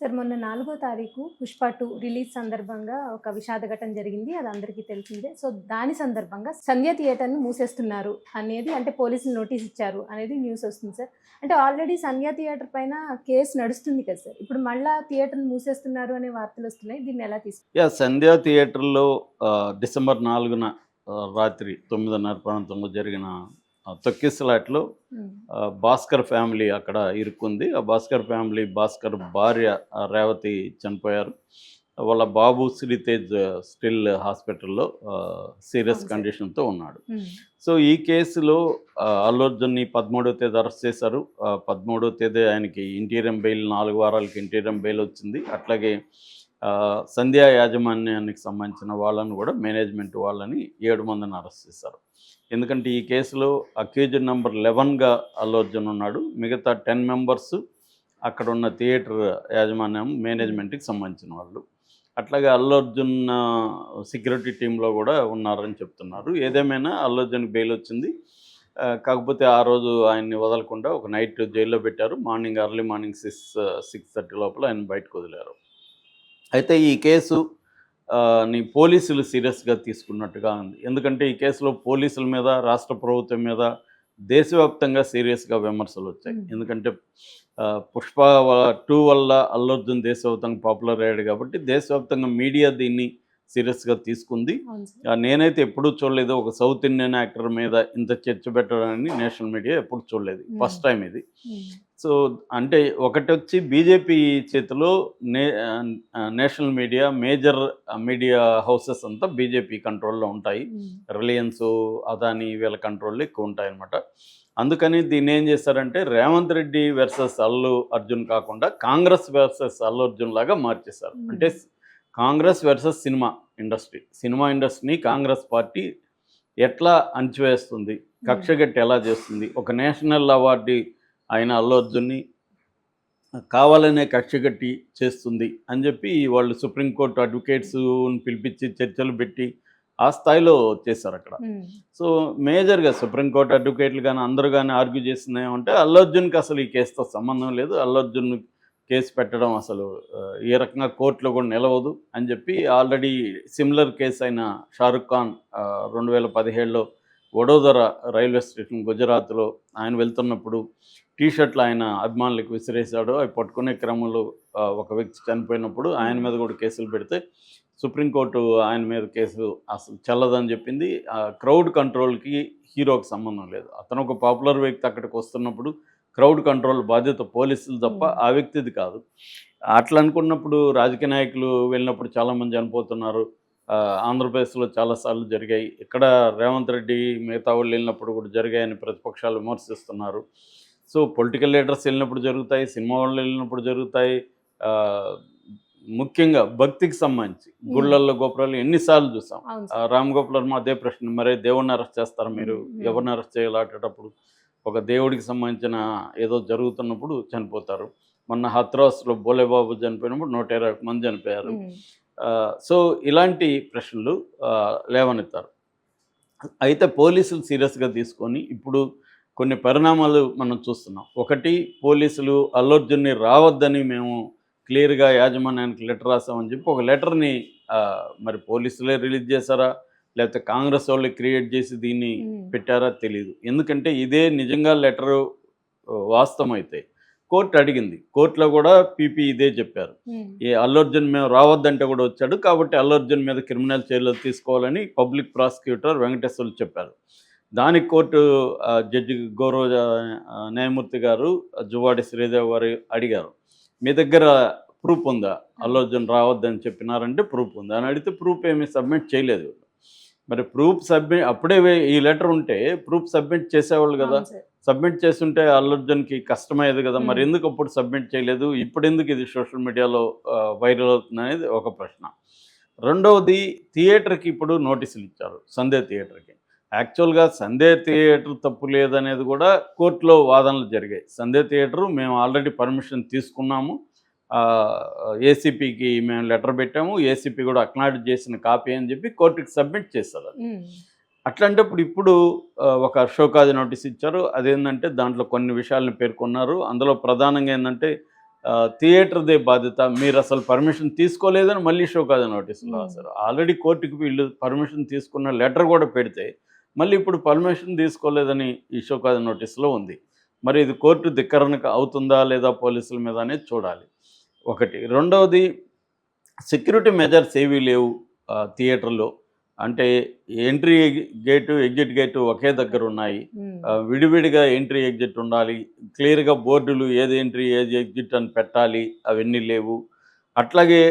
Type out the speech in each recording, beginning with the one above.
Sir మొన్న నాలుగో తారీఖు పుష్ప టూ రిలీజ్ సందర్భంగా ఒక విషాద ఘటన జరిగింది. అది అందరికీ తెలిసిందే. సో దాని సందర్భంగా సంధ్య థియేటర్ను మూసేస్తున్నారు అనేది అంటే పోలీసులు నోటీస్ ఇచ్చారు అనేది న్యూస్ వస్తుంది సార్. అంటే ఆల్రెడీ సంధ్య థియేటర్ పైన కేసు నడుస్తుంది కదా సార్. ఇప్పుడు మళ్ళా థియేటర్ను మూసేస్తున్నారు అనే వార్తలు వస్తున్నాయి. దీన్ని ఎలా తీసుకు యా సంధ్యా థియేటర్లో డిసెంబర్ నాలుగున రాత్రి తొమ్మిదిన్నర ప్రాంతంలో జరిగిన తొక్కిసలాట్లో భాస్కర్ ఫ్యామిలీ అక్కడ ఇరుక్కుంది. ఆ భాస్కర్ ఫ్యామిలీ భాస్కర్ భార్య రేవతి చనిపోయారు. వాళ్ళ బాబు శ్రీతేజ్ స్టిల్ హాస్పిటల్లో సీరియస్. కండిషన్తో ఉన్నాడు. సో ఈ కేసులో అల్లు అర్జున్ని పదమూడవ తేదీ అరెస్ట్ చేశారు. ఆ, పదమూడవ తేదీ ఆయనకి ఇంటీరియం బెయిల్ నాలుగు వారాలకి ఇంటీరియం బెయిల్ వచ్చింది. అట్లాగే సంధ్యా యాజమాన్యానికి సంబంధించిన వాళ్ళని కూడా మేనేజ్మెంట్ వాళ్ళని ఏడు మందిని అరెస్ట్ చేశారు. ఎందుకంటే ఈ కేసులో అక్యూజ్డ్ నెంబర్ లెవెన్గా అల్లు అర్జున్ ఉన్నాడు. మిగతా టెన్ మెంబర్స్ అక్కడ ఉన్న థియేటర్ యాజమాన్యం మేనేజ్మెంట్కి సంబంధించిన వాళ్ళు. అట్లాగే అల్లు అర్జున్ సెక్యూరిటీ టీంలో కూడా ఉన్నారని చెప్తున్నారు. ఏదేమైనా అల్లు అర్జున్ బెయిల్ వచ్చింది. కాకపోతే ఆ రోజు ఆయన్ని వదలకుండా ఒక నైట్ జైల్లో పెట్టారు. Morning early morning six six thirty లోపల ఆయన బయటకు వదిలారు. అయితే ఈ కేసు ని పోలీసులు సీరియస్గా తీసుకున్నట్టుగా ఉంది. ఎందుకంటే ఈ కేసులో పోలీసుల మీద రాష్ట్ర ప్రభుత్వం మీద దేశవ్యాప్తంగా సీరియస్గా విమర్శలు వచ్చాయి. ఎందుకంటే పుష్ప టూ వల్ల అల్లు అర్జున్ దేశవ్యాప్తంగా పాపులర్ అయ్యాడు కాబట్టి దేశవ్యాప్తంగా మీడియా దీన్ని సీరియస్గా తీసుకుంది. నేనైతే ఎప్పుడూ చూడలేదు. ఒక సౌత్ ఇండియన్ యాక్టర్ మీద ఇంత చర్చ పెట్టడాన్ని నేషనల్ మీడియా ఎప్పుడు చూడలేదు. ఫస్ట్ టైం ఇది. సో అంటే ఒకటి వచ్చి బీజేపీ చేతిలో నే national media major media houses అంతా బీజేపీ కంట్రోల్లో ఉంటాయి. రిలయన్స్ అదాని వీళ్ళ కంట్రోల్లో ఎక్కువ ఉంటాయి అనమాట అందుకని దీన్ని ఏం చేశారంటే రేవంత్ రెడ్డి వర్సెస్ అల్లు అర్జున్ కాకుండా కాంగ్రెస్ వర్సెస్ అల్లు అర్జున్ లాగా మార్చేశారు. అంటే Congress versus cinema industry. Cinema ఇండస్ట్రీని కాంగ్రెస్ పార్టీ ఎట్లా అణచివేస్తుంది? కక్షగట్టి ఎలా చేస్తుంది? ఒక నేషనల్ అవార్డు ఆయన అల్లు అర్జున్ని కావాలనే కక్షగట్టి చేస్తుంది అని చెప్పి వాళ్ళు సుప్రీంకోర్టు అడ్వకేట్స్ పిలిపించి చర్చలు పెట్టి ఆ స్థాయిలో చేశారు అక్కడ. సో మేజర్గా సుప్రీంకోర్టు అడ్వకేట్లు కానీ అందరూ కానీ ఆర్గ్యూ చేసింది ఏమంటే అల్లు అర్జున్కి అసలు ఈ కేసుతో సంబంధం లేదు అల్లు అర్జున్ కేసు పెట్టడం అసలు ఏ రకంగా కోర్టులో కూడా నిలవదు అని చెప్పి ఆల్రెడీ సిమిలర్ కేసు అయిన షారుఖ్ ఖాన్ రెండు వేల పదిహేడులో వడోదర రైల్వే స్టేషన్ గుజరాత్లో ఆయన వెళ్తున్నప్పుడు టీ షర్ట్లు ఆయన అభిమానులకు విసిరేశాడు. అవి పట్టుకునే క్రమంలో ఒక వ్యక్తి చనిపోయినప్పుడు ఆయన మీద కూడా కేసులు పెడితే సుప్రీంకోర్టు ఆయన మీద కేసు అసలు చెల్లదని చెప్పింది. క్రౌడ్ కంట్రోల్కి హీరోకి సంబంధం లేదు. అతను ఒక పాపులర్ వ్యక్తి అక్కడికి వస్తున్నప్పుడు క్రౌడ్ కంట్రోల్ బాధ్యత పోలీసులు తప్ప. ఆ వ్యక్తిది కాదు. అట్లా అనుకున్నప్పుడు రాజకీయ నాయకులు వెళ్ళినప్పుడు చాలామంది చనిపోతున్నారు. ఆంధ్రప్రదేశ్లో చాలాసార్లు జరిగాయి. ఇక్కడ రేవంత్ రెడ్డి మిగతా వాళ్ళు వెళ్ళినప్పుడు కూడా జరిగాయని ప్రతిపక్షాలు విమర్శిస్తున్నారు. సో పొలిటికల్ లీడర్స్ వెళ్ళినప్పుడు జరుగుతాయి సినిమా వాళ్ళు వెళ్ళినప్పుడు జరుగుతాయి. ముఖ్యంగా భక్తికి సంబంధించి గుళ్ళల్లో గోపురాలు ఎన్నిసార్లు చూసాం. రామ్ గోపాల్ వర్మ అదే ప్రశ్న మరే దేవుడిని అరెస్ట్ చేస్తారు మీరు. ఎవరిని అరెస్ట్ చేయాలటప్పుడు ఒక దేవుడికి సంబంధించిన ఏదో జరుగుతున్నప్పుడు చనిపోతారు. మొన్న హత్రాస్లో బోలేబాబు చనిపోయినప్పుడు నూట ఇరవై మంది చనిపోయారు. సో ఇలాంటి ప్రశ్నలు లేవనెత్తారు. అయితే పోలీసులు సీరియస్గా తీసుకొని ఇప్పుడు కొన్ని పరిణామాలు మనం చూస్తున్నాం. ఒకటి పోలీసులు అల్లర్జున్ని రావద్దని మేము క్లియర్గా యాజమాన్యానికి లెటర్ రాసామని చెప్పి ఒక లెటర్ని మరి పోలీసులే రిలీజ్ చేశారా? లేకపోతే కాంగ్రెస్ వాళ్ళు క్రియేట్ చేసి దీన్ని. పెట్టారా తెలియదు ఎందుకంటే ఇదే నిజంగా లెటరు వాస్తవం అయితే కోర్టు అడిగింది. కోర్టులో కూడా పీపీ ఇదే చెప్పారు. ఈ అల్లు అర్జున్ మేము రావద్దంటే కూడా వచ్చాడు కాబట్టి అల్లు అర్జున్ మీద క్రిమినల్ చర్యలు తీసుకోవాలని పబ్లిక్ ప్రాసిక్యూటర్ వెంకటేశ్వర్లు చెప్పారు. దానికి కోర్టు జడ్జి గౌరవ న్యాయమూర్తి గారు జువాడి శ్రీదేవ్ గారు అడిగారు. మీ దగ్గర ప్రూఫ్ ఉందా? అల్లు అర్జున్ రావద్దని చెప్పినారంటే ప్రూఫ్ ఉంది. అని అడిగితే ప్రూఫ్ ఏమీ సబ్మిట్ చేయలేదు. మరి ప్రూఫ్ సబ్మిట్ అప్పుడే ఈ లెటర్ ఉంటే ప్రూఫ్ సబ్మిట్ చేసేవాళ్ళు కదా. సబ్మిట్ చేస్తుంటే అల్లు అర్జున్కి కష్టమయ్యేది కదా. మరి. ఎందుకు అప్పుడు సబ్మిట్ చేయలేదు? ఇప్పుడు ఎందుకు ఇది సోషల్ మీడియాలో వైరల్ అవుతుంది అనేది ఒక ప్రశ్న. రెండవది థియేటర్కి ఇప్పుడు నోటీసులు ఇచ్చారు. సందే థియేటర్కి. యాక్చువల్గా సందే థియేటర్ తప్పు లేదనేది కూడా కోర్టులో వాదనలు జరిగాయి. సందే థియేటర్ మేము ఆల్రెడీ పర్మిషన్ తీసుకున్నాము. ఏసీపీకి మేము లెటర్ పెట్టాము. ఏసీపీ కూడా అక్నాలెడ్జ్ చేసిన కాపీ అని చెప్పి కోర్టుకి సబ్మిట్ చేస్తారు. అట్లాంటప్పుడు ఇప్పుడు ఒక షోకాజ్ నోటీస్ ఇచ్చారు. అదేంటంటే దాంట్లో కొన్ని విషయాలను పేర్కొన్నారు. అందులో ప్రధానంగా ఏంటంటే థియేటర్దే బాధ్యత. మీరు అసలు పర్మిషన్ తీసుకోలేదని మళ్ళీ షోకాజ్ నోటీసులు. రాశారు. ఆల్రెడీ కోర్టుకి వీళ్ళు పర్మిషన్ తీసుకున్న లెటర్ కూడా పెడితే మళ్ళీ ఇప్పుడు పర్మిషన్ తీసుకోలేదని ఈ షోకాజ్ నోటీసులో ఉంది. మరి ఇది కోర్టు ధిక్కరణకు అవుతుందా లేదా పోలీసుల మీద అనేది చూడాలి. ఒకటి. రెండవది సెక్యూరిటీ మెజర్స్ ఏవీ లేవు థియేటర్లో. అంటే ఎంట్రీ గేటు ఎగ్జిట్ గేటు ఒకే దగ్గర ఉన్నాయి. విడివిడిగా ఎంట్రీ ఎగ్జిట్ ఉండాలి. క్లియర్గా బోర్డులు ఏది ఎంట్రీ ఏది ఎగ్జిట్ అని పెట్టాలి. అవన్నీ లేవు. అట్లాగే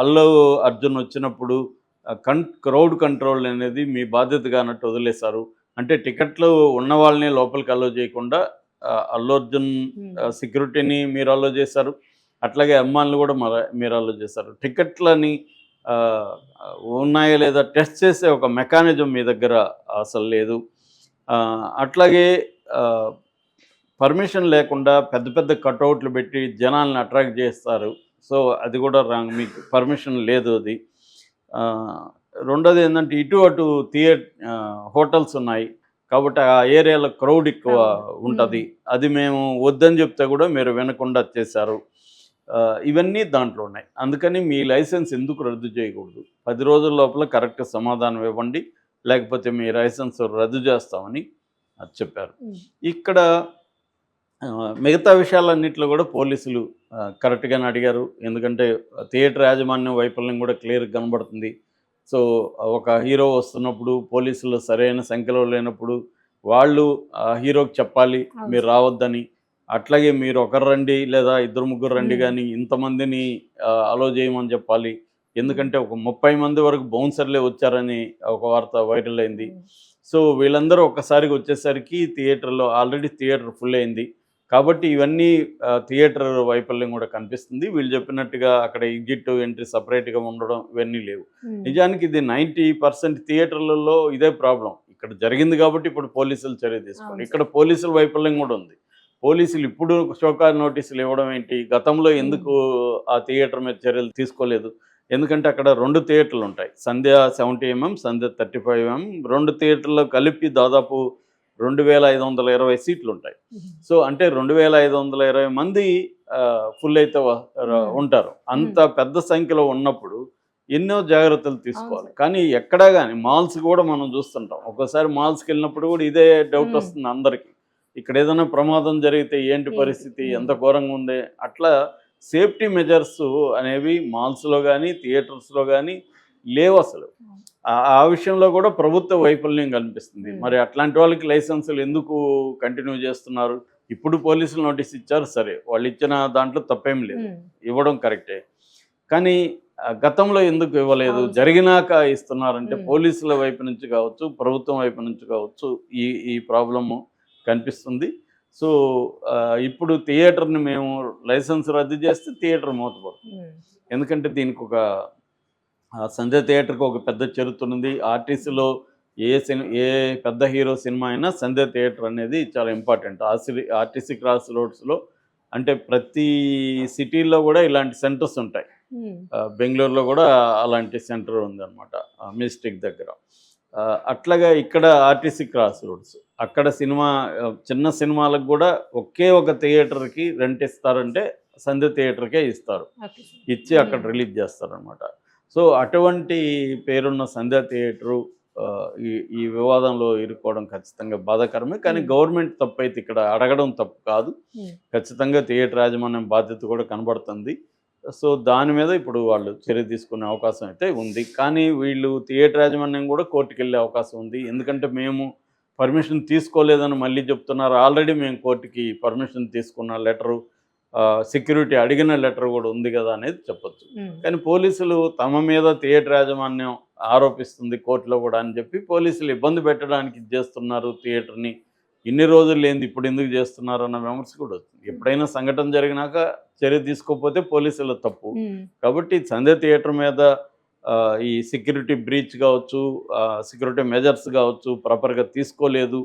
అల్లు అర్జున్ వచ్చినప్పుడు కన్ క్రౌడ్ కంట్రోల్ అనేది మీ బాధ్యతగా అన్నట్టు వదిలేశారు. అంటే టికెట్లు ఉన్న వాళ్ళని లోపలికి అలో చేయకుండా అల్లు అర్జున్ సెక్యూరిటీని మీరు అలో చేశారు. అట్లాగే అమ్మాయిలను కూడా మీరు అలో చేశారు. టికెట్లని ఉన్నాయా లేదా టెస్ట్ చేసే ఒక మెకానిజం మీ దగ్గర అసలు లేదు. అట్లాగే పర్మిషన్ లేకుండా పెద్ద పెద్ద కటౌట్లు పెట్టి జనాల్ని అట్రాక్ట్ చేస్తారు. సో అది కూడా రాంగ్ మీకు పర్మిషన్ లేదు అది. రెండోది ఏంటంటే ఇటు అటు థియే హోటల్స్ ఉన్నాయి. కాబట్టి ఆ ఏరియాలో క్రౌడ్ ఎక్కువ. ఉంటుంది. అది మేము వద్దని చెప్తే కూడా మీరు వినకుండా చేశారు. ఇవన్నీ దాంట్లో ఉన్నాయి. అందుకని మీ లైసెన్స్ ఎందుకు రద్దు చేయకూడదు? పది రోజుల లోపల కరెక్ట్ సమాధానం ఇవ్వండి. లేకపోతే మీ లైసెన్స్ రద్దు చేస్తామని అది చెప్పారు. ఇక్కడ మిగతా విషయాలన్నింటిలో కూడా పోలీసులు కరెక్ట్గానే అడిగారు. ఎందుకంటే థియేటర్ యాజమాన్యం వైఫల్యం కూడా క్లియర్గా కనబడుతుంది. సో ఒక హీరో వస్తున్నప్పుడు పోలీసులు సరైన సంఖ్యలో లేనప్పుడు వాళ్ళు ఆ హీరోకి చెప్పాలి. మీరు రావద్దని. అట్లాగే మీరు ఒకరు రండి లేదా ఇద్దరు ముగ్గురు రండి. కానీ ఇంతమందిని అలో చేయమని చెప్పాలి. ఎందుకంటే ఒక ముప్పై మంది వరకు బౌన్సర్లే వచ్చారని ఒక వార్త వైరల్ అయింది. సో వీళ్ళందరూ ఒక్కసారికి వచ్చేసరికి థియేటర్లో ఆల్రెడీ థియేటర్ ఫుల్ అయింది. కాబట్టి ఇవన్నీ థియేటర్ వైఫల్యం కూడా కనిపిస్తుంది. వీళ్ళు చెప్పినట్టుగా అక్కడ ఎగ్జిట్ ఎంట్రీ సపరేట్గా ఉండడం ఇవన్నీ లేవు. నిజానికి ఇది నైంటీ పర్సెంట్ థియేటర్లలో ఇదే ప్రాబ్లం. ఇక్కడ జరిగింది కాబట్టి ఇప్పుడు పోలీసులు చర్య అవును ఇక్కడ పోలీసుల వైఫల్యం కూడా ఉంది. పోలీసులు ఇప్పుడు షోకార్ నోటీసులు ఇవ్వడం ఏంటి? గతంలో ఎందుకు ఆ థియేటర్ మీద చర్యలు తీసుకోలేదు? ఎందుకంటే అక్కడ రెండు థియేటర్లు ఉంటాయి. Sandhya seventy MM Sandhya thirty five MM రెండు థియేటర్లో కలిపి దాదాపు రెండు వేల ఐదు వందల ఇరవై సీట్లు ఉంటాయి సో అంటే రెండు వేల ఐదు వందల ఇరవై మంది ఫుల్ అయితే. ఉంటారు. అంత పెద్ద సంఖ్యలో ఉన్నప్పుడు ఎన్నో జాగ్రత్తలు తీసుకోవాలి. కానీ ఎక్కడా కానీ మాల్స్ కూడా మనం చూస్తుంటాం. ఒక్కోసారి మాల్స్కి వెళ్ళినప్పుడు కూడా ఇదే డౌట్. వస్తుంది అందరికీ. ఇక్కడ ఏదైనా ప్రమాదం జరిగితే ఏంటి? పరిస్థితి. ఎంత ఘోరంగా ఉంది? అట్లా సేఫ్టీ మెజర్స్ అనేవి మాల్స్లో కానీ థియేటర్స్లో కానీ లేవు అసలు. ఆ- విషయంలో కూడా ప్రభుత్వ వైఫల్యం కనిపిస్తుంది. మరి అట్లాంటి వాళ్ళకి లైసెన్సులు ఎందుకు కంటిన్యూ చేస్తున్నారు? ఇప్పుడు పోలీసులు నోటీస్ ఇచ్చారు సరే. వాళ్ళు ఇచ్చిన దాంట్లో తప్పేం లేదు. ఇవ్వడం కరెక్టే. కానీ గతంలో ఎందుకు ఇవ్వలేదు. జరిగినాక ఇస్తున్నారంటే. పోలీసుల వైపు నుంచి కావచ్చు ప్రభుత్వం వైపు నుంచి కావచ్చు ఈ ఈ ప్రాబ్లము కనిపిస్తుంది. సో ఇప్పుడు థియేటర్ని మేము లైసెన్స్ రద్దు చేస్తే థియేటర్ మూతపడుతుంది. ఎందుకంటే దీనికి ఒక సంజయ్ థియేటర్కి ఒక పెద్ద చరిత్ర ఉంది. ఆర్టీసీలో ఏ సినిమా ఏ పెద్ద హీరో సినిమా అయినా సంజయ్ థియేటర్ అనేది చాలా ఇంపార్టెంట్. ఆర్సీ ఆర్టీసీ క్రాస్ రోడ్స్లో అంటే ప్రతి సిటీల్లో కూడా ఇలాంటి సెంటర్స్ ఉంటాయి. బెంగళూరులో కూడా అలాంటి సెంటర్ ఉందన్నమాట మిస్టిక్ దగ్గర. అట్లాగా ఇక్కడ ఆర్టీసీ క్రాస్ రోడ్స్. అక్కడ సినిమా చిన్న సినిమాలకు కూడా ఒకే ఒక థియేటర్కి రెంట్ ఇస్తారంటే సంధ్య థియేటర్కే ఇస్తారు. ఇచ్చి అక్కడ రిలీజ్ చేస్తారనమాట సో అటువంటి పేరున్న సంధ్యా థియేటరు ఈ ఈ వివాదంలో ఇరుక్కోవడం ఖచ్చితంగా బాధాకరమే. కానీ. గవర్నమెంట్ తప్పు అయితే ఇక్కడ అడగడం తప్పు కాదు. ఖచ్చితంగా థియేటర్ యాజమాన్యం బాధ్యత కూడా కనబడుతుంది. సో దాని మీద ఇప్పుడు వాళ్ళు చర్య తీసుకునే అవకాశం అయితే ఉంది. కానీ వీళ్ళు థియేటర్ యాజమాన్యం కూడా కోర్టుకు వెళ్ళే అవకాశం ఉంది. ఎందుకంటే మేము పర్మిషన్ తీసుకోలేదని మళ్ళీ చెప్తున్నారు. ఆల్రెడీ మేము కోర్టుకి పర్మిషన్ తీసుకున్న లెటరు సెక్యూరిటీ అడిగిన లెటర్ కూడా ఉంది కదా అనేది చెప్పొచ్చు. కానీ పోలీసులు తమ మీద థియేటర్ యాజమాన్యం ఆరోపిస్తుంది కోర్టులో కూడా అని చెప్పి పోలీసులు ఇబ్బంది పెట్టడానికి చేస్తున్నారు థియేటర్ని. ఇన్ని రోజులు లేనిది ఇప్పుడు ఎందుకు చేస్తున్నారు అన్న విమర్శ కూడా వస్తుంది. ఎప్పుడైనా సంఘటన జరిగినాక చర్య తీసుకోకపోతే పోలీసుల తప్పు. కాబట్టి సంధ్య థియేటర్ మీద ఈ సెక్యూరిటీ బ్రీచ్ కావచ్చు సెక్యూరిటీ మెజర్స్ కావచ్చు ప్రాపర్గా తీసుకోలేదు.